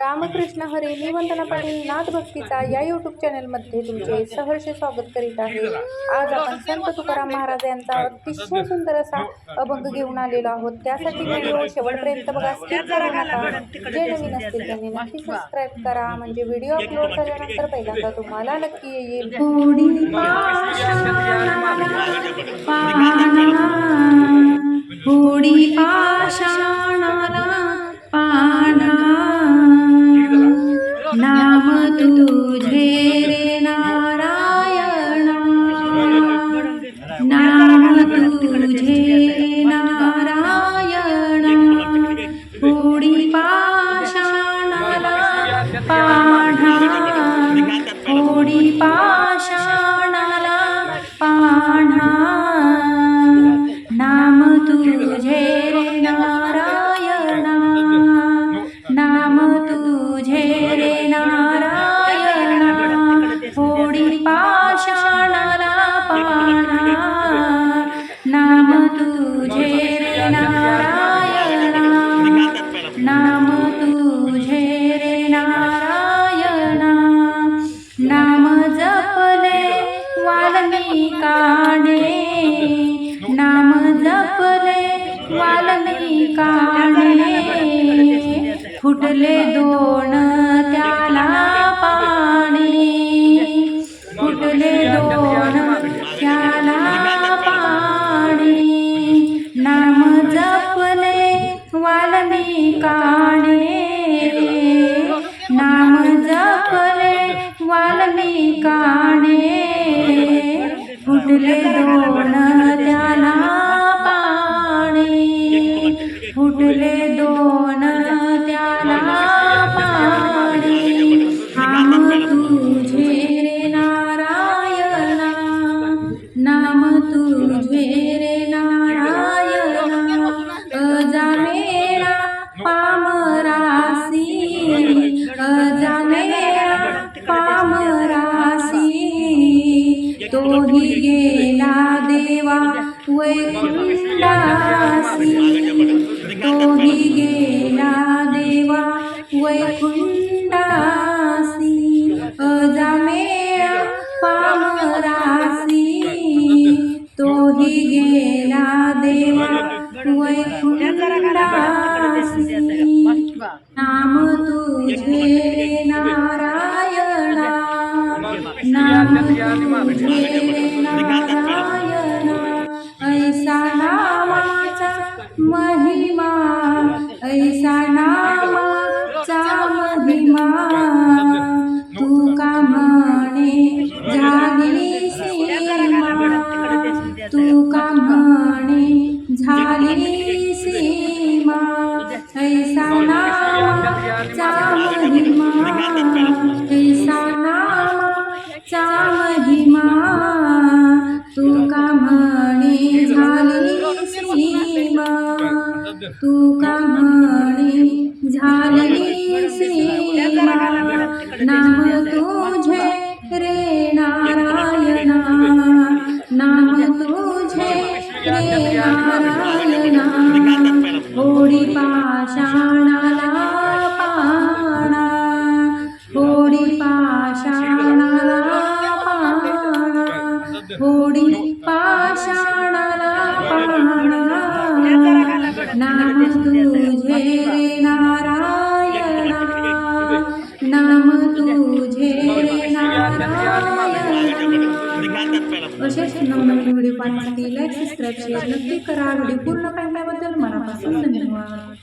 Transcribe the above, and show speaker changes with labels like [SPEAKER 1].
[SPEAKER 1] रामकृष्ण हरी मी वंदना पाटील नाथ भक्तीचा या यूट्यूब चॅनलमध्ये तुमचे सहर्ष स्वागत करीत आहे. आज आपण संत तुकाराम महाराज यांचा अतिशय सुंदर असा अभंग घेऊन आलेलो आहोत. त्यासाठी व्हिडिओ शेवटपर्यंत बघा. स्किप करू नका जे नवीन असतील त्यांनी नक्की सबस्क्राईब करा. म्हणजे व्हिडिओ अपलोड झाल्यानंतर पहिल्यांदा तुम्हाला नक्की येईल.
[SPEAKER 2] नाम तुझे रे नारायणा। नाम तुझे वाल्मिकाने नाम जपले वाल्मिकाने फुटले दोन त्याला पाणी. फुटले दोन त्याला पाणी. नाम जपले वाल्मिकाने नाम जपले वाल्मिकाने नाम तुझे रे नारायणा पामरासी अजामेरा पामरासी तोही गेला देवा वैकुंडासी तोही गेला देवा वैकुंड गेला देवा वैकुंठासी नाम तुझे नारायणा. नाम तुझे नारायणा. ऐसा नामाचा महिमा ऐसा झाली सीमा ऐसा नामाचा महिमा ऐसा नामाचा महिमा तू का म्हणे झाली सीमा तू का म्हणे झाली सीमा नाम तुझे होडी पाषाणाला पाहणा नाम तुझे रे नारायणा. नाम तुझे रे नारायणा. असेच नवनवीन व्हिडिओ पाहण्यासाठी लाईक सबस्क्राईब शेअर नक्की करा. व्हिडिओ पूर्ण पाहिल्याबद्दल मनापासून धन्यवाद.